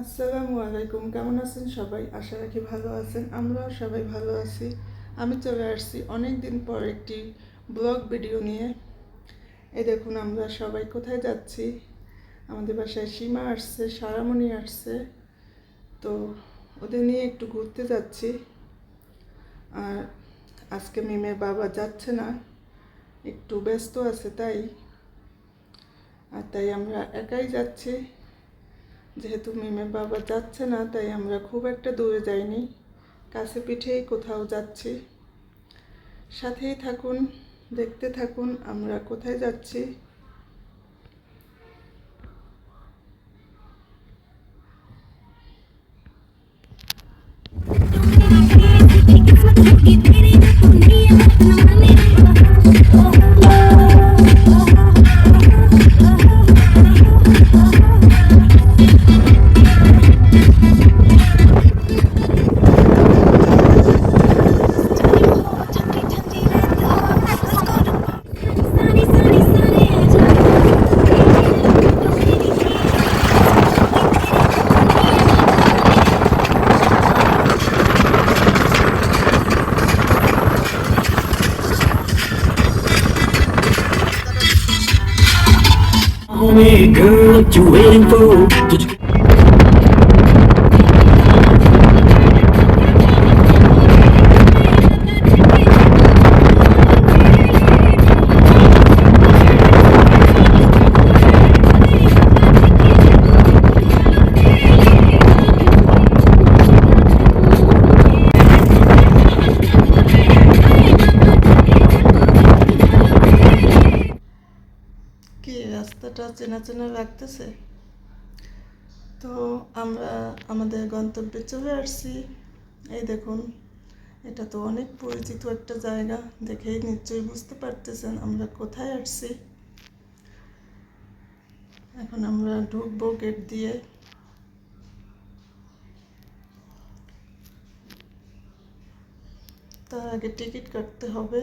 আসসালামু আলাইকুম, কেমন আছেন সবাই? আশা রাখি ভালো আছেন, আমরাও সবাই ভালো আছি। আমি চলে আসছি অনেক দিন পর একটি ব্লগ ভিডিও নিয়ে। এ দেখুন, আমরা সবাই কোথায় যাচ্ছি? আমাদের বাসায় সীমা আসছে, সারামণি আসছে। তো ওদের নিয়ে একটু ঘুরতে যাচ্ছি। আর আজকে মিমের বাবা যাচ্ছে না, একটু ব্যস্ত আছে তাই। আর তাই আমরা একাই যাচ্ছি। যেহেতু মিমের বাবা যাচ্ছে না, তাই আমরা খুব একটা দূরে যাইনি। কাছে পিঠেই কোথাও যাচ্ছি। সাথেই থাকুন, দেখতে থাকুন, আমরা কোথায় যাচ্ছি। only girl what you waiting for. রাস্তাটা চেনা চেনা লাগতেছে। তো আমরা আমাদের গন্তব্যে চলে আসছি। এই দেখুন, এটা তো অনেক পরিচিত একটা জায়গা। দেখেই নিশ্চয়ই বুঝতে পারতেছেন আমরা কোথায় আসছি। এখন আমরা ঢুকবো গেট দিয়ে। তার আগে টিকিট কাটতে হবে।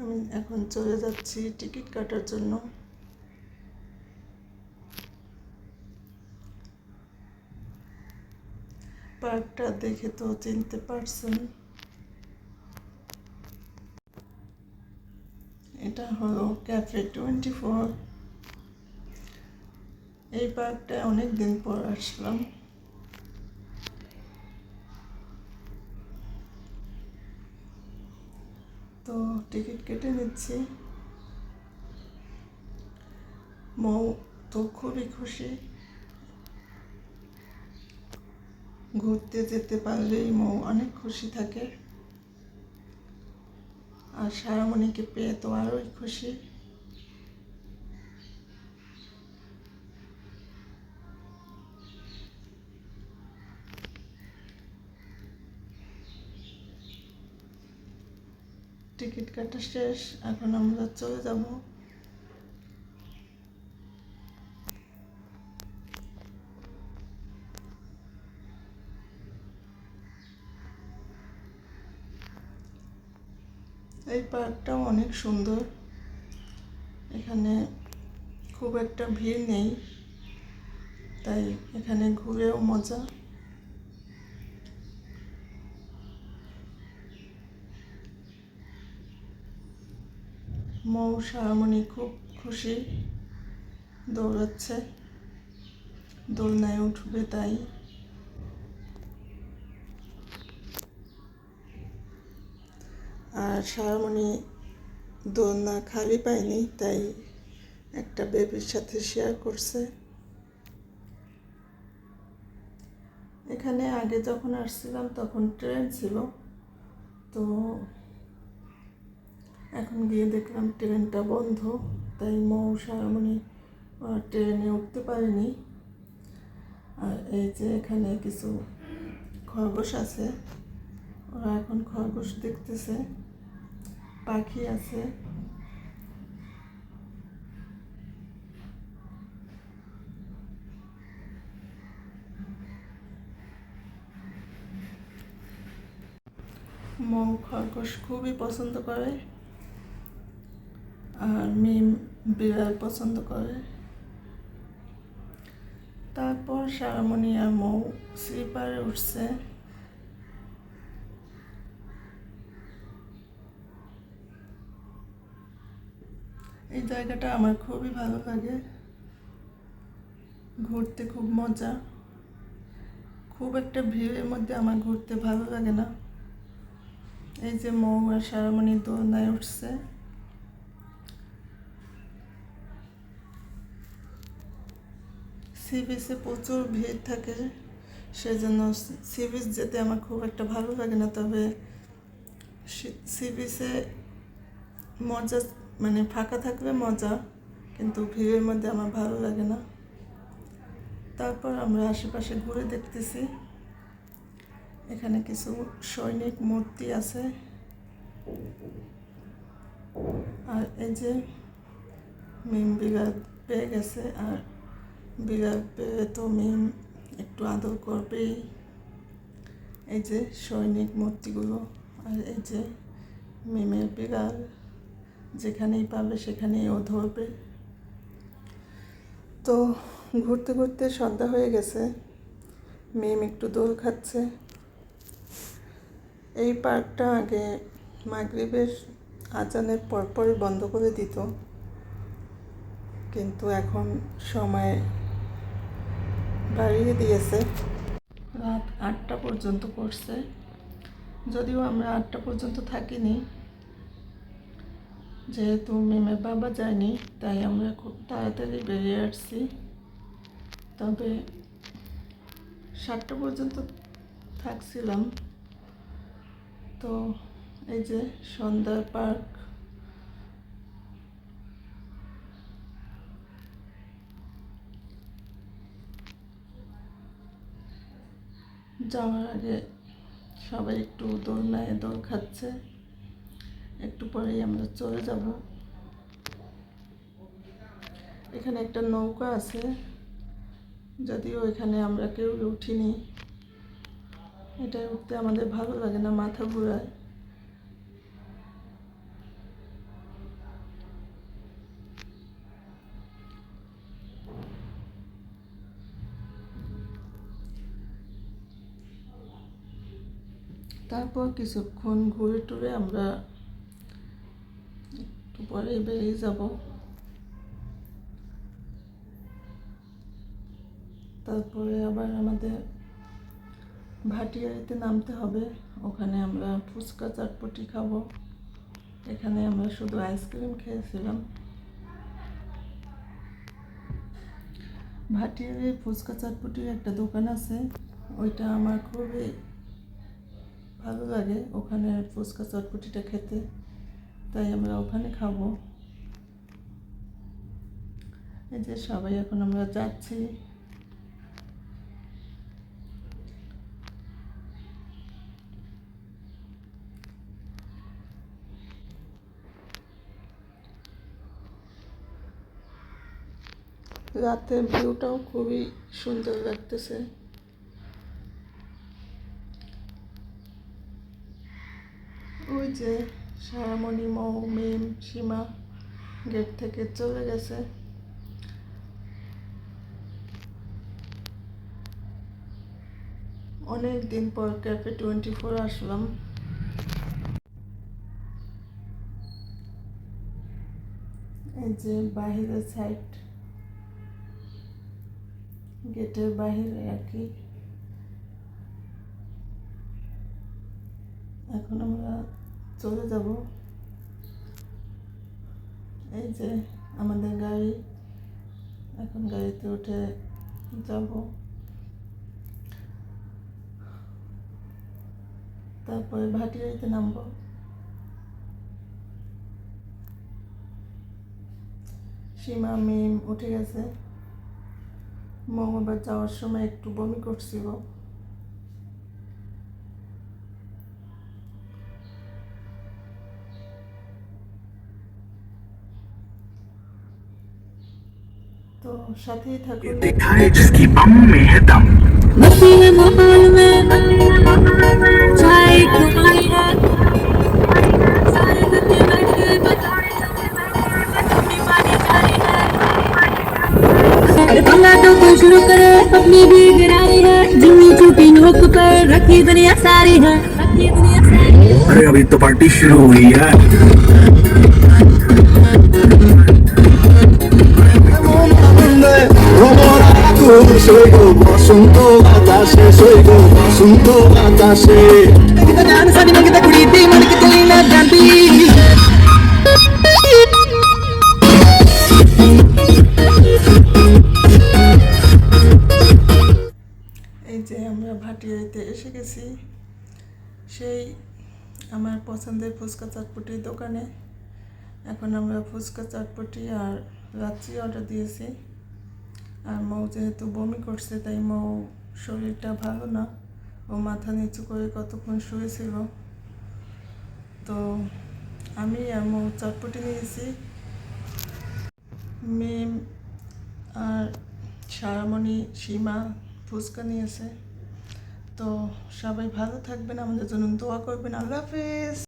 আমি এখন চলে যাচ্ছি টিকিট কাটার জন্য। পার্কটা দেখে তো চিনতে পারছেন। এটা হলো ক্যাফে টোয়েন্টি ফোর। এই পার্কটায় অনেক দিন পর আসলাম। তো টিকিট কেটে নিচ্ছি। মৌ তো খুবই খুশি। ঘুরতে যেতে পারলেই মৌ অনেক খুশি থাকে। আর সারামণিকে পেয়ে তো আরোই খুশি। টিকিট কাটা শেষ, এখন আমরা চলে যাব। এই পার্কটাও অনেক সুন্দর। এখানে খুব একটা ভিড় নেই, তাই এখানে ঘুরেও মজা। মৌ সারামণি খুব খুশি দৌড়াচ্ছে। দোলনায় উঠবে তাই। আর সারামণি দোলনা খালি পায়নি তাই একটা বেবির সাথে শেয়ার করছে। এখানে আগে যখন আসছিলাম তখন ট্রেন ছিল, তো এখন গিয়ে দেখলাম ট্রেনটা বন্ধ তাই মৌ সারামণি আহ, ট্রেনে উঠতে পারেনি। আর এই যে এখানে কিছু খরগোশ আছে ওরা এখন খরগোশ দেখতেছে পাখি আছে। মৌ খরগোশ খুবই পছন্দ করে। আর মিম বিড়াল পছন্দ করে। তারপর সারামণি আর মৌ স্লিপারে উঠছে। এই জায়গাটা আমার খুবই ভালো লাগে। ঘুরতে খুব মজা। খুব একটা ভিড়ের মধ্যে আমার ঘুরতে ভালো লাগে না। এই যে মৌ আর সারামণি দোলনায় উঠছে। সি বিচে প্রচুর ভিড় থাকে, সেজন্য সি বিচ যেতে আমার খুব একটা ভালো লাগে না। তবে সি বিচে মজা মানে ফাঁকা থাকলে মজা, কিন্তু ভিড়ের মধ্যে আমার ভালো লাগে না। তারপর আমরা আশেপাশে ঘুরে দেখতেছি, এখানে কিছু সৈনিক মূর্তি আছে। আর এই যে মিম পেয়ে গেছে, আর বিড়াল পেয়ে তো মিম একটু আদর করবেই। এই যে সৈনিক মূর্তিগুলো আর এই যে মিমের বিড়াল, যেখানেই পাবে সেখানেই ও ধরবে। তো ঘুরতে ঘুরতে সন্ধ্যা হয়ে গেছে। মিম একটু দোল খাচ্ছে। এই পার্কটা আগে মাগরিবের আজানের পরপরই বন্ধ করে দিত। কিন্তু এখন সময় বাড়িয়ে দিয়েছে। রাত আটটা পর্যন্ত করছে যদিও আমরা আটটা পর্যন্ত থাকিনি, যেহেতু মেমের বাবা যায়নি, তাই আমরা খুব তাড়াতাড়ি বেরিয়ে আসছি। তবে সাতটা পর্যন্ত থাকছিলাম। তো এই যে সন্ধ্যা পার্ক যাওয়ার আগে সবাই একটু দোলনায় দোল খাচ্ছে। একটু পরেই আমরা চলে যাব। এখানে একটা নৌকা আছে। যদিও এখানে আমরা কেউ উঠিনি। এটা উঠতে আমাদের ভালো লাগে না মাথা ঘুরায়। তারপর কিছুক্ষণ ঘুরে টুরে আমরা একটু পরেই বেরিয়ে যাব। তারপরে আবার আমাদের ভাটিয়ারিতে নামতে হবে। ওখানে আমরা ফুচকা চটপটি খাব। এখানে আমরা শুধু আইসক্রিম খেয়েছিলাম। ভাটিয়ারি ফুচকা চটপটির একটা দোকান আছে। ওইটা আমার খুবই ভালো লাগে ওখানে ফুচকা, চটপটিটা খেতে। তাই আমরা ওখানে খাব। এই যে সবাই এখন আমরা যাচ্ছি। রাতের ভিউটাও খুবই সুন্দর লাগতেছে। যে সারামণি মৌ মিম, সীমা গেট থেকে চলে গেছে। অনেক দিন পর ক্যাফে টোয়েন্টি ফোর আসলাম। এই যে বাহিরের সাইড গেটের বাহিরে আর কি এখন আমরা চলে যাব। এই যে আমাদের গাড়ি, এখন গাড়িতে উঠে যাব। তারপরে ভাটিয়ারিতে নামবো। সীমা, মিম উঠে গেছে। মঙ্গলবার যাওয়ার সময় একটু বমি করছিল। সাথেই থাকুন जिसकी बम में है दम नसीब माल में चाय कुमाई है शुरू करे अपनी भी गिरारी है जिम्मी छुट्टी नोक पर रखी दुनिया सारी है अरे अभी तो पार्टी शुरू हुई है। সৈগ বসন্ত বাতাসে সৈগ বসন্ত বাতাসে এই যে আমরা ভাটিয়ারিতে এসে গেছি সেই আমার পছন্দের ফুচকা চটপটির দোকানে। এখন আমরা ফুচকা চটপটি আর লাচ্ছি অর্ডার দিয়েছি। আর মৌ যেহেতু বমি করছে, তাই মৌ শরীরটা ভালো না। ও মাথা নিচু করে কতক্ষণ শুয়েছিল। তো আমি আর মৌ চটপটি নিয়েছি। মেম আর সারামণি সীমা ফুচকা নিয়েছে। তো সবাই ভালো থাকবেন, আমাদের জন্য দোয়া করবেন। আল্লাহ হাফেজ।